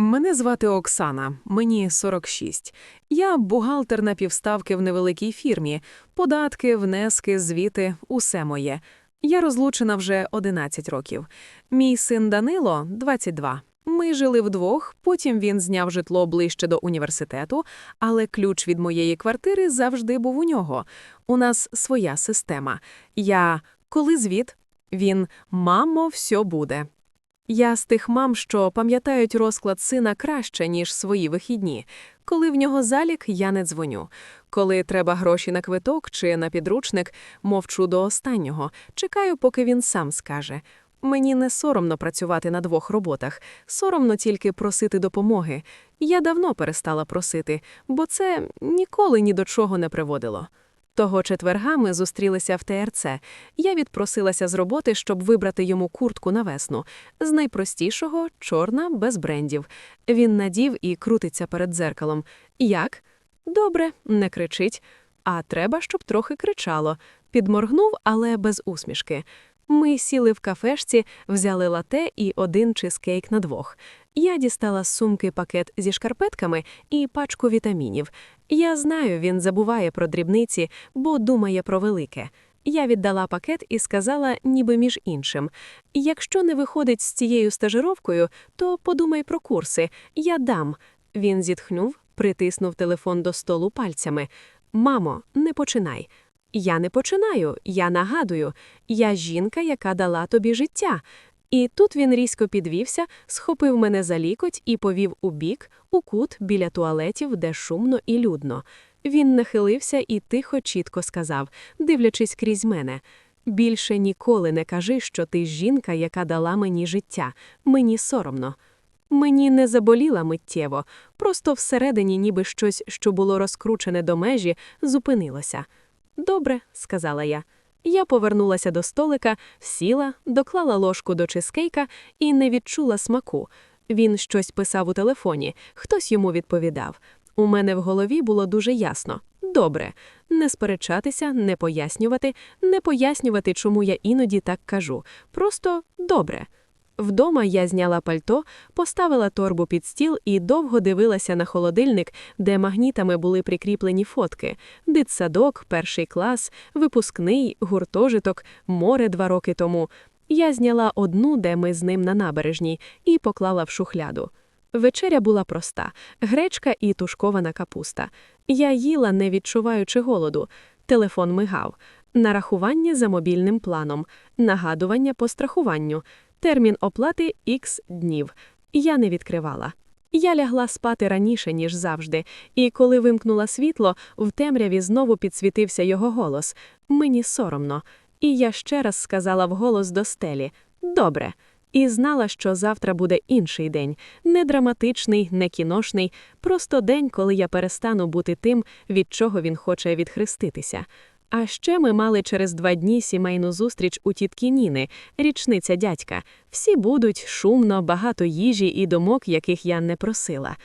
Мене звати Оксана, мені 46. Я бухгалтер на півставки в невеликій фірмі. Податки, внески, звіти – усе моє. Я розлучена вже 11 років. Мій син Данило – 22. Ми жили вдвох, потім він зняв житло ближче до університету, але ключ від моєї квартири завжди був у нього. У нас своя система. Я «Коли звіт?» Він «Мамо, все буде». Я з тих мам, що пам'ятають розклад сина краще, ніж свої вихідні. Коли в нього залік, я не дзвоню. Коли треба гроші на квиток чи на підручник, мовчу до останнього. Чекаю, поки він сам скаже. Мені не соромно працювати на двох роботах, соромно тільки просити допомоги. Я давно перестала просити, бо це ніколи ні до чого не приводило. Того четверга ми зустрілися в ТРЦ. Я відпросилася з роботи, щоб вибрати йому куртку на весну. З найпростішого чорна, без брендів. Він надів і крутиться перед дзеркалом. Як? Добре, не кричить. А треба, щоб трохи кричало. Підморгнув, але без усмішки. Ми сіли в кафешці, взяли лате і один чизкейк на двох. Я дістала з сумки пакет зі шкарпетками і пачку вітамінів. Я знаю, він забуває про дрібниці, бо думає про велике. Я віддала пакет і сказала, ніби між іншим: якщо не виходить з цією стажировкою, то подумай про курси, я дам. Він зітхнув, притиснув телефон до столу пальцями. Мамо, не починай. Я не починаю, я нагадую, я жінка, яка дала тобі життя. І тут він різко підвівся, схопив мене за лікоть і повів у бік, у кут біля туалетів, де шумно і людно. Він нахилився і тихо, чітко сказав, дивлячись крізь мене. Більше ніколи не кажи, що ти жінка, яка дала мені життя. Мені соромно. Мені не заболіла миттєво, просто всередині, ніби щось, що було розкручене до межі, зупинилося. Добре, сказала я. Я повернулася до столика, сіла, доклала ложку до чизкейка і не відчула смаку. Він щось писав у телефоні, хтось йому відповідав. У мене в голові було дуже ясно. Добре, не сперечатися, не пояснювати, не пояснювати, чому я іноді так кажу. Просто добре. Вдома я зняла пальто, поставила торбу під стіл і довго дивилася на холодильник, де магнітами були прикріплені фотки: дитсадок, перший клас, випускний, гуртожиток, море два роки тому. Я зняла одну, де ми з ним на набережній, і поклала в шухляду. Вечеря була проста: гречка і тушкована капуста. Я їла, не відчуваючи голоду. Телефон мигав, нарахування за мобільним планом, нагадування по страхуванню. Термін оплати X днів. Я не відкривала. Я лягла спати раніше, ніж завжди, і коли вимкнула світло, в темряві знову підсвітився його голос. Мені соромно. І я ще раз сказала вголос до стелі Добре. І знала, що завтра буде інший день, не драматичний, не кіношний, просто день, коли я перестану бути тим, від чого він хоче відхреститися. А ще ми мали через два дні сімейну зустріч у тітки Ніни, річниця дядька. Всі будуть шумно, багато їжі і думок, яких я не просила.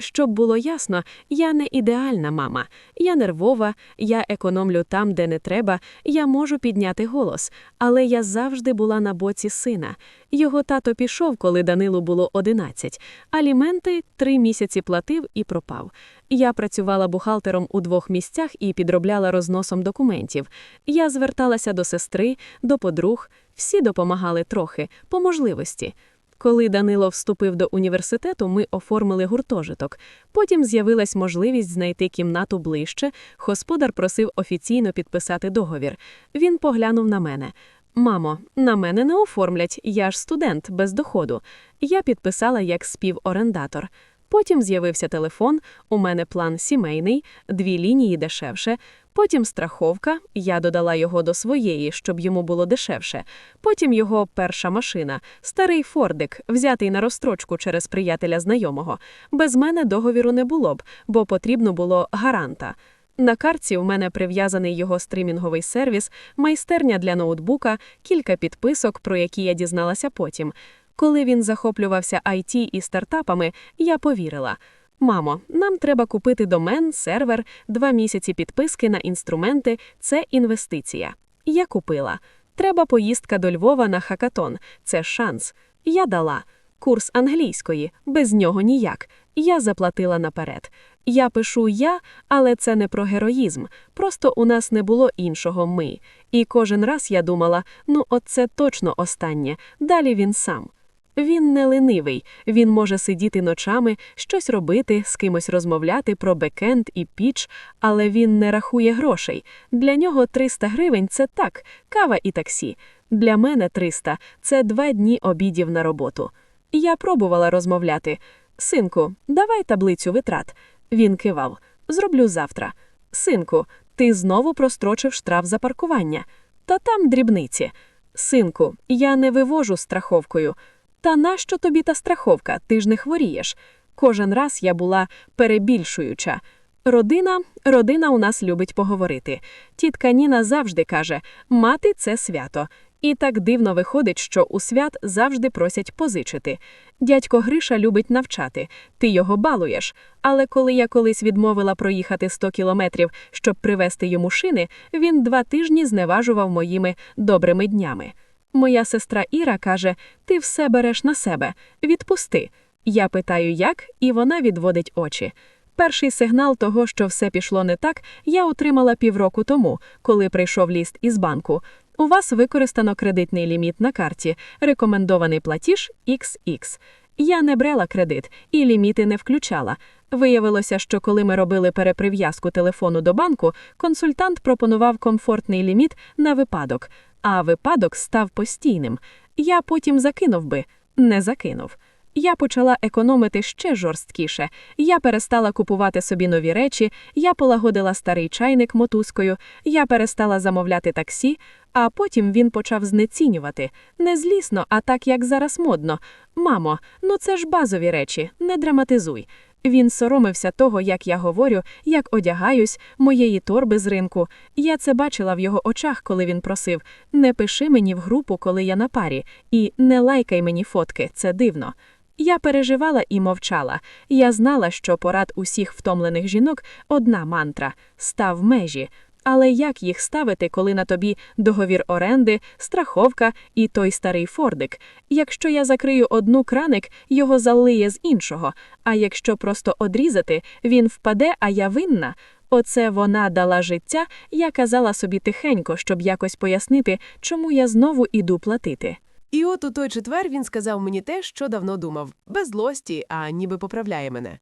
Щоб було ясно, я не ідеальна мама, я нервова, я економлю там, де не треба, я можу підняти голос, але я завжди була на боці сина. Його тато пішов, коли Данилу було 11, аліменти три місяці платив і пропав. Я працювала бухгалтером у двох місцях і підробляла розносом документів. Я зверталася до сестри, до подруг, всі допомагали трохи, по можливості. Коли Данило вступив до університету, ми оформили гуртожиток. Потім з'явилась можливість знайти кімнату ближче. Господар просив офіційно підписати договір. Він поглянув на мене. Мамо, на мене не оформлять, я ж студент без доходу. Я підписала як співорендатор. Потім з'явився телефон, у мене план сімейний, дві лінії дешевше. Потім страховка, я додала його до своєї, щоб йому було дешевше. Потім його перша машина, старий фордик, взятий на розстрочку через приятеля знайомого. Без мене договіру не було б, бо потрібно було гаранта. На картці в мене прив'язаний його стрімінговий сервіс, майстерня для ноутбука, кілька підписок, про які я дізналася потім. Коли він захоплювався IT і стартапами, я повірила. Мамо, нам треба купити домен, сервер, два місяці підписки на інструменти це інвестиція. Я купила. Треба поїздка до Львова на хакатон, це шанс. Я дала. Курс англійської, без нього ніяк. Я заплатила наперед. Я пишу я, але це не про героїзм. Просто у нас не було іншого ми. І кожен раз я думала: ну, оце точно останнє. Далі він сам. Він не ленивий, він може сидіти ночами, щось робити, з кимось розмовляти про бекенд і піч, але він не рахує грошей. Для нього 300 гривень це так, кава і таксі. Для мене 300 – це два дні обідів на роботу. Я пробувала розмовляти. Синку, давай таблицю витрат. Він кивав. Зроблю завтра. Синку, ти знову прострочив штраф за паркування. Та там дрібниці. Синку, я не вивожу страховкою. Та нащо тобі та страховка? Ти ж не хворієш. Кожен раз я була перебільшуюча. Родина, родина у нас любить поговорити. Тітка Ніна завжди каже: мати це свято. І так дивно виходить, що у свят завжди просять позичити. Дядько Гриша любить навчати, ти його балуєш. Але коли я колись відмовила проїхати 100 кілометрів, щоб привезти йому шини, він два тижні зневажував моїми добрими днями. Моя сестра Іра каже: Ти все береш на себе, відпусти. Я питаю, як, і вона відводить очі. Перший сигнал того, що все пішло не так, я отримала півроку тому, коли прийшов ліст із банку. У вас використано кредитний ліміт на карті, рекомендований платіж XX. Я не брала кредит і ліміти не включала. Виявилося, що коли ми робили переприв'язку телефону до банку, консультант пропонував комфортний ліміт на випадок, а випадок став постійним. Я потім закинув би, не закинув. Я почала економити ще жорсткіше. Я перестала купувати собі нові речі, я полагодила старий чайник мотузкою, я перестала замовляти таксі, а потім він почав знецінювати. Не злісно, а так як зараз модно. Мамо, ну це ж базові речі, не драматизуй. Він соромився того, як я говорю, як одягаюсь, моєї торби з ринку. Я це бачила в його очах, коли він просив: не пиши мені в групу, коли я на парі, і не лайкай мені фотки, це дивно. Я переживала і мовчала. Я знала, що порад усіх втомлених жінок одна мантра став межі. Але як їх ставити, коли на тобі договір оренди, страховка і той старий фордик? Якщо я закрию одну краник, його залиє з іншого, а якщо просто одрізати, він впаде, а я винна. Оце вона дала життя, я казала собі тихенько, щоб якось пояснити, чому я знову іду платити. І от у той четвер він сказав мені те, що давно думав, без злості, а ніби поправляє мене.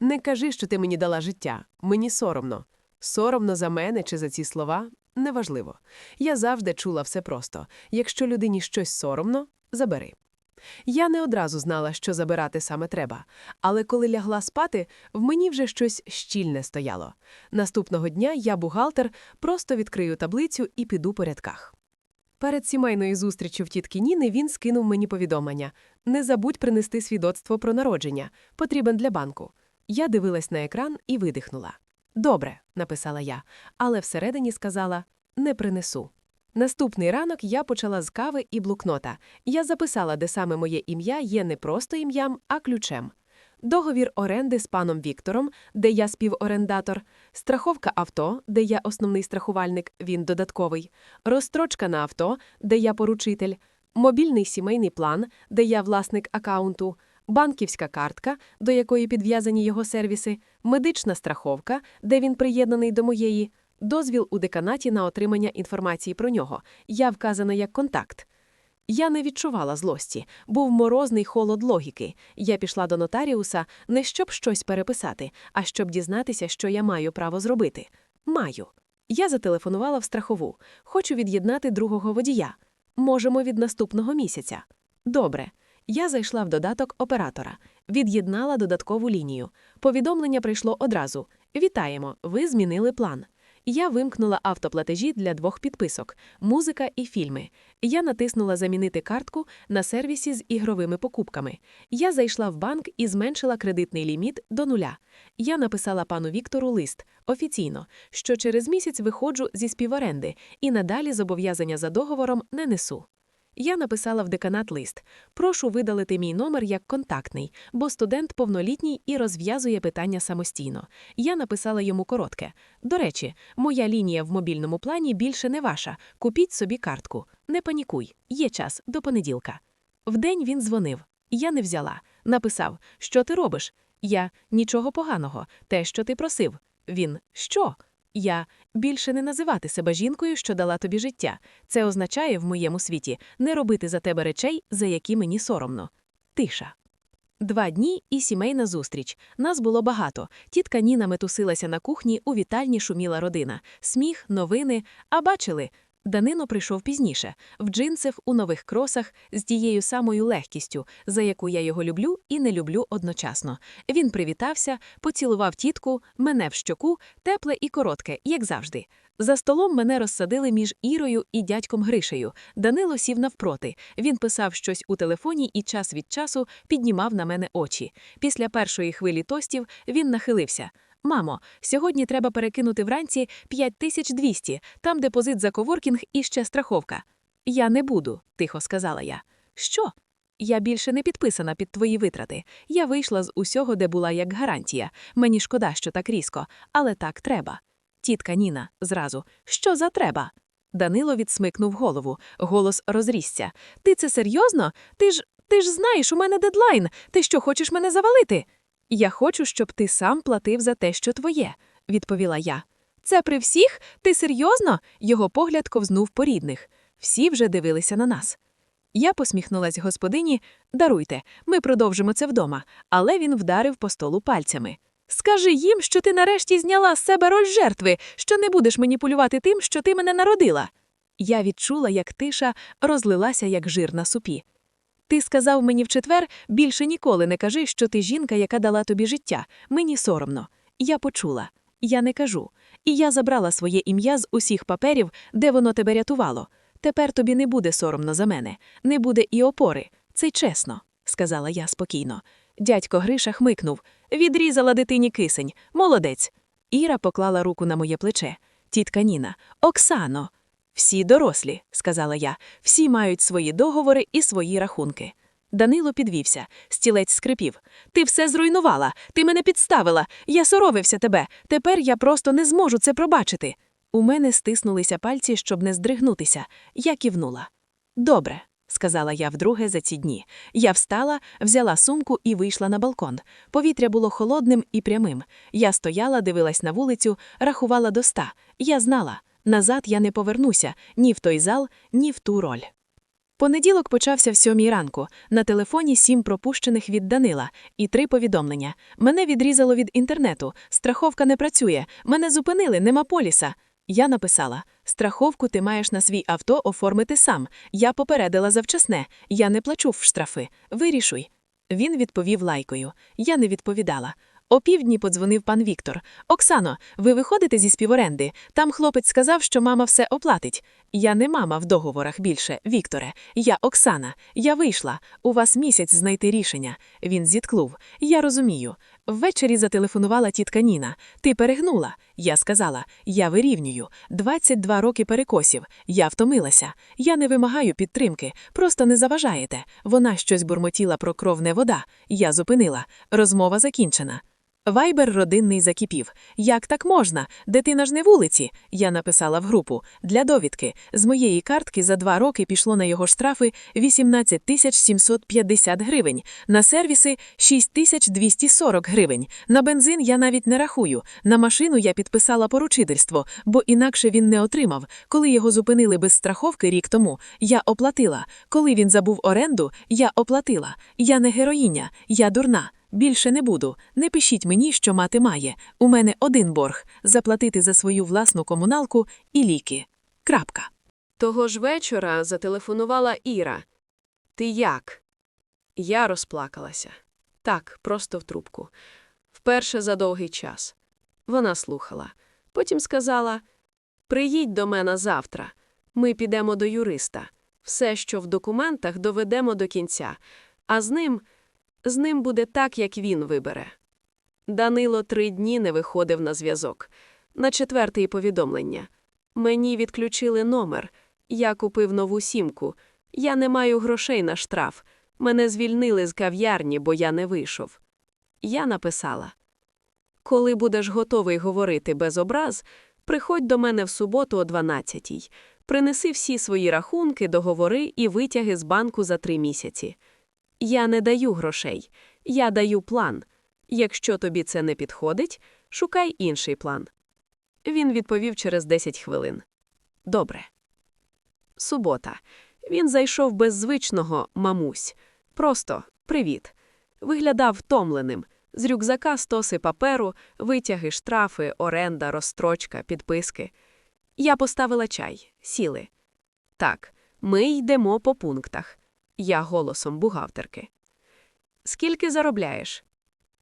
Не кажи, що ти мені дала життя, мені соромно. Соромно за мене чи за ці слова неважливо. Я завжди чула все просто якщо людині щось соромно, забери. Я не одразу знала, що забирати саме треба, але коли лягла спати, в мені вже щось щільне стояло. Наступного дня я, бухгалтер, просто відкрию таблицю і піду по рядках. Перед сімейною зустрічю в тітки Ніни він скинув мені повідомлення не забудь принести свідоцтво про народження, потрібен для банку. Я дивилась на екран і видихнула. Добре, написала я, але всередині сказала не принесу. Наступний ранок я почала з кави і блокнота. Я записала, де саме моє ім'я є не просто ім'ям, а ключем. Договір оренди з паном Віктором, де я співорендатор, страховка авто, де я основний страхувальник, він додатковий, розстрочка на авто, де я поручитель, мобільний сімейний план, де я власник акаунту, банківська картка, до якої підв'язані його сервіси, медична страховка, де він приєднаний до моєї, дозвіл у деканаті на отримання інформації про нього. Я вказана як контакт. Я не відчувала злості, був морозний холод логіки. Я пішла до нотаріуса не щоб щось переписати, а щоб дізнатися, що я маю право зробити. Маю. Я зателефонувала в страхову. Хочу від'єднати другого водія. Можемо від наступного місяця. Добре. Я зайшла в додаток оператора, від'єднала додаткову лінію. Повідомлення прийшло одразу. Вітаємо! Ви змінили план. Я вимкнула автоплатежі для двох підписок музика і фільми. Я натиснула Замінити картку на сервісі з ігровими покупками. Я зайшла в банк і зменшила кредитний ліміт до нуля. Я написала пану Віктору лист офіційно, що через місяць виходжу зі співоренди і надалі зобов'язання за договором не несу. Я написала в деканат лист. Прошу видалити мій номер як контактний, бо студент повнолітній і розв'язує питання самостійно. Я написала йому коротке. До речі, моя лінія в мобільному плані більше не ваша. Купіть собі картку. Не панікуй, є час до понеділка. Вдень він дзвонив. Я не взяла. Написав, що ти робиш? Я нічого поганого, те, що ти просив. Він що? Я більше не називати себе жінкою, що дала тобі життя. Це означає в моєму світі не робити за тебе речей, за які мені соромно. Тиша. Два дні і сімейна зустріч. Нас було багато. Тітка Ніна метусилася на кухні, у вітальні шуміла родина. Сміх, новини. А бачили? Данино прийшов пізніше, в джинсах, у нових кросах, з тією самою легкістю, за яку я його люблю і не люблю одночасно. Він привітався, поцілував тітку, мене в щоку, тепле і коротке, як завжди. За столом мене розсадили між Ірою і дядьком Гришею. Данило сів навпроти. Він писав щось у телефоні і час від часу піднімав на мене очі. Після першої хвилі тостів він нахилився. Мамо, сьогодні треба перекинути вранці 5200, там депозит за коворкінг і ще страховка. Я не буду, тихо сказала я. Що? Я більше не підписана під твої витрати. Я вийшла з усього, де була як гарантія. Мені шкода, що так різко, але так треба. Тітка Ніна зразу. Що за треба? Данило відсмикнув голову. Голос розрісся. Ти це серйозно? Ти ж ти ж знаєш, у мене дедлайн. Ти що, хочеш мене завалити? Я хочу, щоб ти сам платив за те, що твоє, відповіла я. Це при всіх? Ти серйозно? Його погляд ковзнув по рідних. Всі вже дивилися на нас. Я посміхнулась господині. Даруйте, ми продовжимо це вдома, але він вдарив по столу пальцями. Скажи їм, що ти нарешті зняла з себе роль жертви, що не будеш маніпулювати тим, що ти мене народила. Я відчула, як тиша розлилася, як жир на супі. Ти сказав мені в четвер, більше ніколи не кажи, що ти жінка, яка дала тобі життя. Мені соромно. Я почула. Я не кажу. І я забрала своє ім'я з усіх паперів, де воно тебе рятувало. Тепер тобі не буде соромно за мене, не буде і опори. Це чесно, сказала я спокійно. Дядько Гриша хмикнув. Відрізала дитині кисень. Молодець. Іра поклала руку на моє плече. Тітка Ніна. Оксано. Всі дорослі, сказала я, всі мають свої договори і свої рахунки. Данило підвівся, стілець скрипів. Ти все зруйнувала, ти мене підставила, я соровився тебе. Тепер я просто не зможу це пробачити. У мене стиснулися пальці, щоб не здригнутися. Я кивнула. Добре, сказала я вдруге за ці дні. Я встала, взяла сумку і вийшла на балкон. Повітря було холодним і прямим. Я стояла, дивилась на вулицю, рахувала до ста. Я знала. Назад я не повернуся ні в той зал, ні в ту роль. Понеділок почався в сьомій ранку. На телефоні сім пропущених від Данила і три повідомлення. Мене відрізало від інтернету. Страховка не працює. Мене зупинили, нема поліса. Я написала: страховку ти маєш на свій авто оформити сам. Я попередила завчасне. Я не плачу в штрафи. Вирішуй. Він відповів лайкою. Я не відповідала. О півдні подзвонив пан Віктор. Оксано, ви виходите зі співоренди? Там хлопець сказав, що мама все оплатить. Я не мама в договорах більше, Вікторе. Я Оксана. Я вийшла. У вас місяць знайти рішення. Він зітклув. Я розумію. Ввечері зателефонувала тітка Ніна. Ти перегнула. Я сказала: я вирівнюю. 22 роки перекосів. Я втомилася. Я не вимагаю підтримки. Просто не заважаєте. Вона щось бурмотіла про кров не вода. Я зупинила. Розмова закінчена. Вайбер родинний закипів. Як так можна? Дитина ж не вулиці. Я написала в групу. Для довідки. З моєї картки за два роки пішло на його штрафи 18 тисяч 750 гривень, на сервіси 6 тисяч 240 гривень. На бензин я навіть не рахую. На машину я підписала поручительство, бо інакше він не отримав. Коли його зупинили без страховки рік тому, я оплатила. Коли він забув оренду, я оплатила. Я не героїня, я дурна. Більше не буду. Не пишіть мені, що мати має. У мене один борг заплатити за свою власну комуналку і ліки. Крапка. Того ж вечора зателефонувала Іра. Ти як? Я розплакалася. Так, просто в трубку. Вперше за довгий час. Вона слухала. Потім сказала: Приїдь до мене завтра. Ми підемо до юриста. Все, що в документах, доведемо до кінця, а з ним, з ним буде так, як він вибере. Данило три дні не виходив на зв'язок. На четвертий повідомлення. Мені відключили номер. Я купив нову сімку. Я не маю грошей на штраф. Мене звільнили з кав'ярні, бо я не вийшов. Я написала: Коли будеш готовий говорити без образ, приходь до мене в суботу о 12-й. Принеси всі свої рахунки, договори і витяги з банку за три місяці. Я не даю грошей, я даю план. Якщо тобі це не підходить, шукай інший план. Він відповів через 10 хвилин. Добре. Субота. Він зайшов без звичного мамусь. Просто привіт. Виглядав втомленим. З рюкзака стоси паперу, витяги, штрафи, оренда, розстрочка, підписки. Я поставила чай, сіли. Так, ми йдемо по пунктах. Я голосом бухгалтерки. Скільки заробляєш?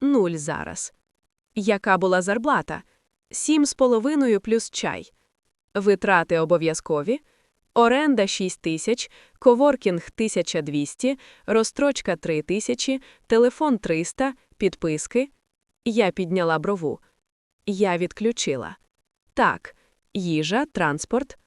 Нуль зараз. Яка була зарплата? Сім з половиною плюс чай. Витрати обов'язкові. Оренда 6 тисяч, коворкінг 1200, розстрочка 3 тисячі, телефон 300, підписки. Я підняла брову. Я відключила. Так, їжа, транспорт.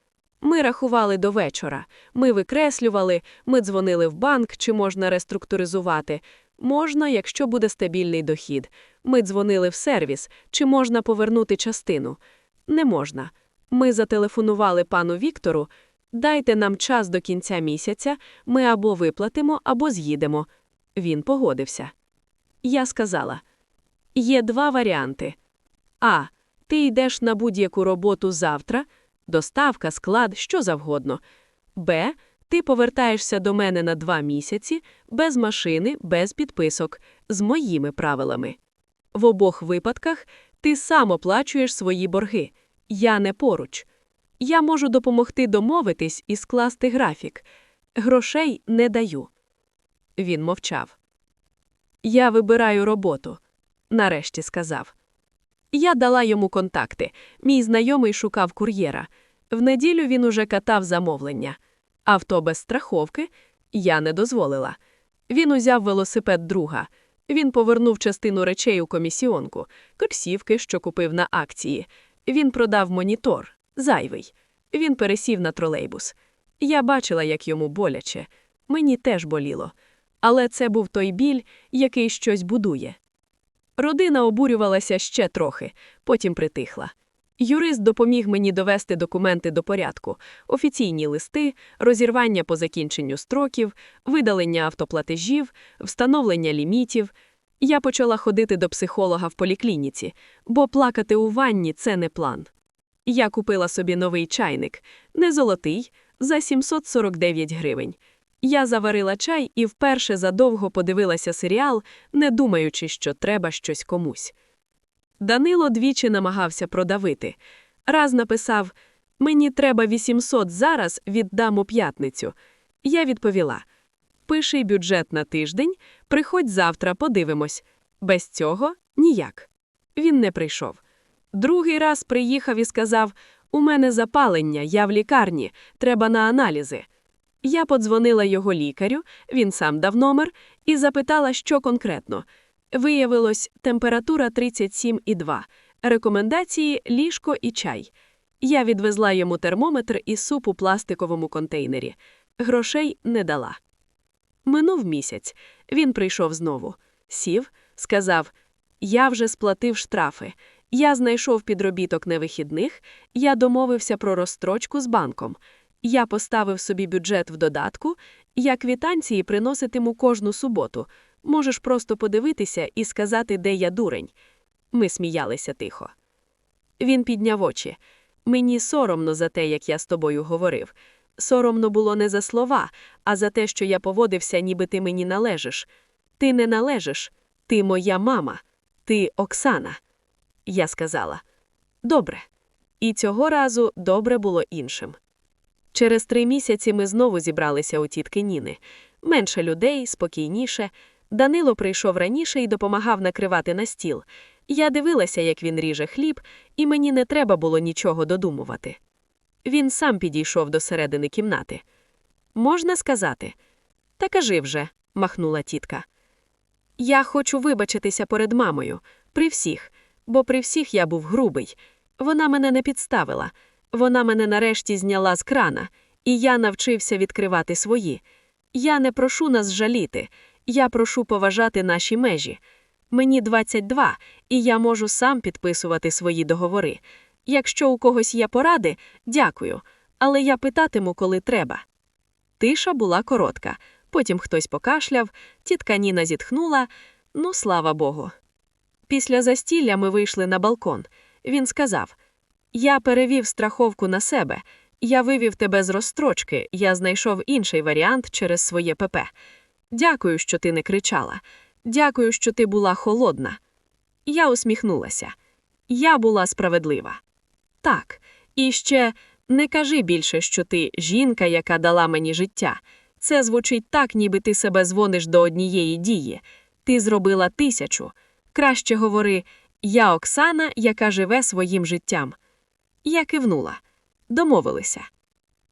Ми рахували до вечора. Ми викреслювали, ми дзвонили в банк, чи можна реструктуризувати. Можна, якщо буде стабільний дохід. Ми дзвонили в сервіс, чи можна повернути частину. Не можна. Ми зателефонували пану Віктору. Дайте нам час до кінця місяця, ми або виплатимо, або з'їдемо. Він погодився. Я сказала: є два варіанти. А. Ти йдеш на будь-яку роботу завтра, доставка, склад, що завгодно. Б. Ти повертаєшся до мене на два місяці, без машини, без підписок, з моїми правилами. В обох випадках ти сам оплачуєш свої борги. Я не поруч. Я можу допомогти домовитись і скласти графік. Грошей не даю. Він мовчав. Я вибираю роботу, нарешті сказав. Я дала йому контакти. Мій знайомий шукав кур'єра. В неділю він уже катав замовлення. Авто без страховки я не дозволила. Він узяв велосипед друга. Він повернув частину речей у комісіонку, кросівки, що купив на акції. Він продав монітор, зайвий. Він пересів на тролейбус. Я бачила, як йому боляче. Мені теж боліло. Але це був той біль, який щось будує. Родина обурювалася ще трохи, потім притихла. Юрист допоміг мені довести документи до порядку, офіційні листи, розірвання по закінченню строків, видалення автоплатежів, встановлення лімітів. Я почала ходити до психолога в поліклініці, бо плакати у ванні це не план. Я купила собі новий чайник, не золотий, за 749 гривень. Я заварила чай і вперше задовго подивилася серіал, не думаючи, що треба щось комусь. Данило двічі намагався продавити. Раз написав Мені треба 800 зараз, віддам у п'ятницю. Я відповіла Пиши бюджет на тиждень, приходь завтра, подивимось. Без цього ніяк. Він не прийшов. Другий раз приїхав і сказав У мене запалення, я в лікарні, треба на аналізи. Я подзвонила його лікарю, він сам дав номер, і запитала, що конкретно. Виявилось, температура 37,2, рекомендації ліжко і чай. Я відвезла йому термометр і суп у пластиковому контейнері. Грошей не дала. Минув місяць. Він прийшов знову. Сів, сказав: Я вже сплатив штрафи. Я знайшов підробіток невихідних, я домовився про розстрочку з банком. Я поставив собі бюджет в додатку, я квітанції приноситиму кожну суботу. Можеш просто подивитися і сказати, де я дурень. Ми сміялися тихо. Він підняв очі. Мені соромно за те, як я з тобою говорив. Соромно було не за слова, а за те, що я поводився, ніби ти мені належиш. Ти не належиш, ти моя мама, ти Оксана. Я сказала добре. І цього разу добре було іншим. Через три місяці ми знову зібралися у тітки Ніни. Менше людей, спокійніше. Данило прийшов раніше і допомагав накривати на стіл. Я дивилася, як він ріже хліб, і мені не треба було нічого додумувати. Він сам підійшов до середини кімнати. Можна сказати? Та кажи вже, махнула тітка. Я хочу вибачитися перед мамою, при всіх, бо при всіх я був грубий. Вона мене не підставила. Вона мене нарешті зняла з крана, і я навчився відкривати свої. Я не прошу нас жаліти, я прошу поважати наші межі. Мені 22, і я можу сам підписувати свої договори. Якщо у когось є поради, дякую, але я питатиму, коли треба. Тиша була коротка. потім хтось покашляв, тітка Ніна зітхнула. Ну, слава Богу. Після застілля ми вийшли на балкон. Він сказав: Я перевів страховку на себе. Я вивів тебе з розстрочки, я знайшов інший варіант через своє ПП. Дякую, що ти не кричала. Дякую, що ти була холодна. Я усміхнулася. Я була справедлива. Так, і ще не кажи більше, що ти жінка, яка дала мені життя. Це звучить так, ніби ти себе звониш до однієї дії. Ти зробила тисячу. Краще говори Я Оксана, яка живе своїм життям. Я кивнула. Домовилися.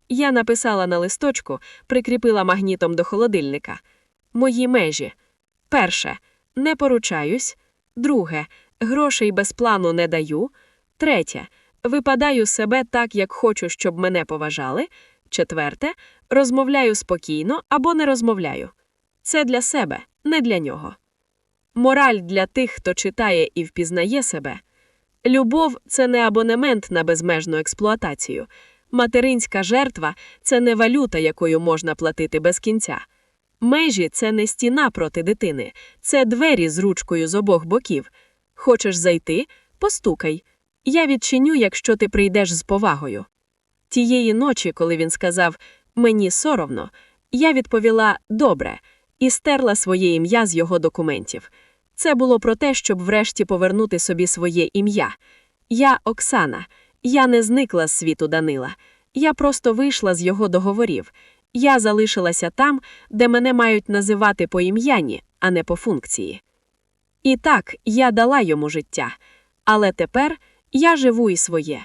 Я написала на листочку, прикріпила магнітом до холодильника. Мої межі. Перше. Не поручаюсь. Друге. Грошей без плану не даю. Третє. Випадаю себе так, як хочу, щоб мене поважали. Четверте. Розмовляю спокійно або не розмовляю. Це для себе, не для нього. Мораль для тих, хто читає і впізнає себе. Любов це не абонемент на безмежну експлуатацію. Материнська жертва це не валюта, якою можна платити без кінця. Межі це не стіна проти дитини, це двері з ручкою з обох боків. Хочеш зайти? Постукай. Я відчиню, якщо ти прийдеш з повагою. Тієї ночі, коли він сказав Мені соромно, я відповіла Добре і стерла своє ім'я з його документів. Це було про те, щоб врешті повернути собі своє ім'я. Я Оксана, я не зникла з світу Данила. Я просто вийшла з його договорів. Я залишилася там, де мене мають називати по ім'яні, а не по функції. І так, я дала йому життя, але тепер я живу і своє.